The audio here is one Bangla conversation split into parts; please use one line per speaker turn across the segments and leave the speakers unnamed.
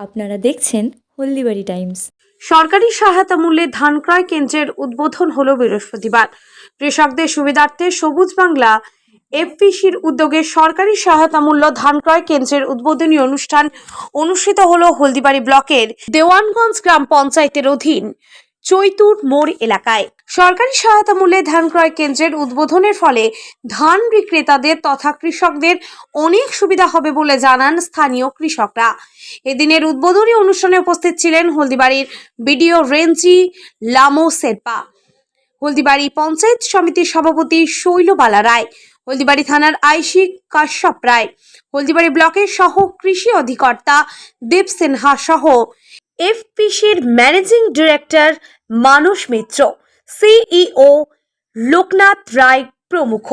আপনারা দেখছেন হলদিবাড়ি টাইমস।
সরকারি সহায়তা মূল্যে ধান ক্রয় কেন্দ্রের উদ্বোধন হলো বৃহস্পতিবার। কৃষকদের সুবিধার্থে সবুজ বাংলা এফপিসির উদ্যোগে সরকারি সহায়তা মূল্য ধান ক্রয় কেন্দ্রের উদ্বোধনী অনুষ্ঠান অনুষ্ঠিত হলো হলদিবাড়ি ব্লকের দেওয়ানগঞ্জ গ্রাম পঞ্চায়েতের অধীন। চৈতুর মোড় এলাকায়। সরকারি সহায়তা মূল্যে ধান ক্রয় কেন্দ্রের উদ্বোধনের ফলে ধান বিক্রেতাদের তথা কৃষকদের অনেক সুবিধা হবে বলে জানান স্থানীয় কৃষকরা। এদিনের উদ্বোধনী অনুষ্ঠানে উপস্থিত ছিলেন হলদিবাড়ির বিডিও রেঞ্জি লামো শেরপা হলদিবাড়ি পঞ্চায়েত সমিতির সভাপতি শৈলবালা রায়, হলদিবাড়ি থানার আইসি কাশ্যপ রায়, হলদিবাড়ি ব্লকের সহ কৃষি অধিকর্তা দীপ সিনহা সহ এফপিসির managing director Manas Mitra, CEO Loknath Roy প্রমুখ।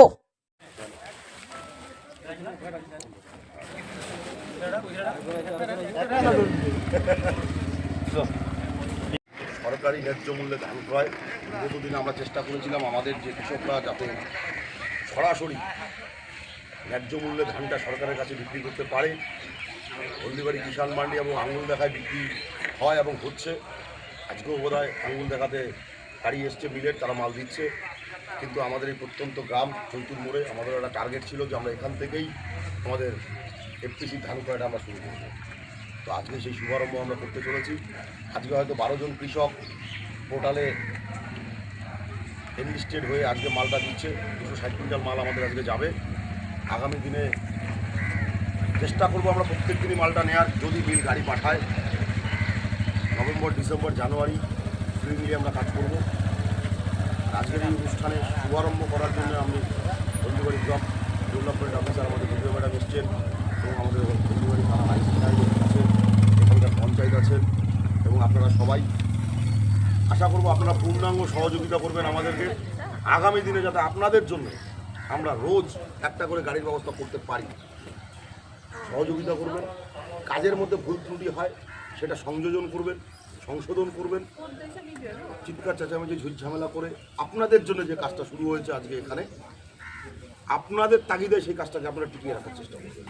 সরকারি ন্যায্য মূল্যে ধান ক্রয় বিগত দিনে আমরা চেষ্টা করেছিলাম আমাদের যে কৃষকরা যাতে সরাসরি ন্যায্য মূল্যে ধানটা সরকারের কাছে বিক্রি করতে পারে। হলদিবাড়ি, কিষাণ মান্ডি এবং আঙুল দেখায় বিক্রি হয় এবং হচ্ছে, আজকেও বোধ হয় আঙুল দেখাতে গাড়ি এসছে মিলের তারা মাল দিচ্ছে। কিন্তু আমাদের এই প্রত্যন্ত গ্রাম, চৈতুর মোড়ে আমাদের একটা টার্গেট ছিল যে আমরা এখান থেকেই আমাদের এফপিসি ধান ক্রয়টা আমরা শুরু করব। তো আজকে সেই শুভারম্ভ আমরা করতে চলেছি। আজকে হয়তো বারো জন কৃষক পোর্টালে এনলিস্টেড হয়ে আজকে মালটা দিচ্ছে। দুশো ষাট কুইন্টাল মাল আমাদের আজকে যাবে। আগামী দিনে চেষ্টা করব আমরা প্রত্যেক দিনই মালটা নেওয়ার যদি মিল গাড়ি পাঠায় নভেম্বর, ডিসেম্বর, জানুয়ারি, দুই মিলিয়ে আমরা কাজ করব। আজকের এই অনুষ্ঠানে শুভারম্ভ করার জন্য আমি হলদিবাড়ি ব্লক ডেভেলপমেন্ট অফিসার আমাদের ভিডিও ম্যাডাম এসছেন এবং আমাদের হলদিবাড়ি থানা সাহেব আছেন এখানকার পঞ্চায়েত আছেন এবং আপনারা সবাই। আশা করব আপনারা পূর্ণাঙ্গ সহযোগিতা করবেন আমাদেরকে। আগামী দিনে যাতে আপনাদের জন্য আমরা রোজ একটা করে গাড়ির ব্যবস্থা করতে পারি। সহযোগিতা করবেন, কাজের মধ্যে ভুল ত্রুটি হয়, সেটা সংযোজন করবেন, সংশোধন করবেন। চিৎকার, চেঁচামেচি ঝুল ঝামেলা করে আপনাদের জন্য যে কাজটা শুরু হয়েছে আজকে এখানে, আপনাদের তাগিদে সেই কাজটাকে আপনারা টিকিয়ে রাখার চেষ্টা করবেন।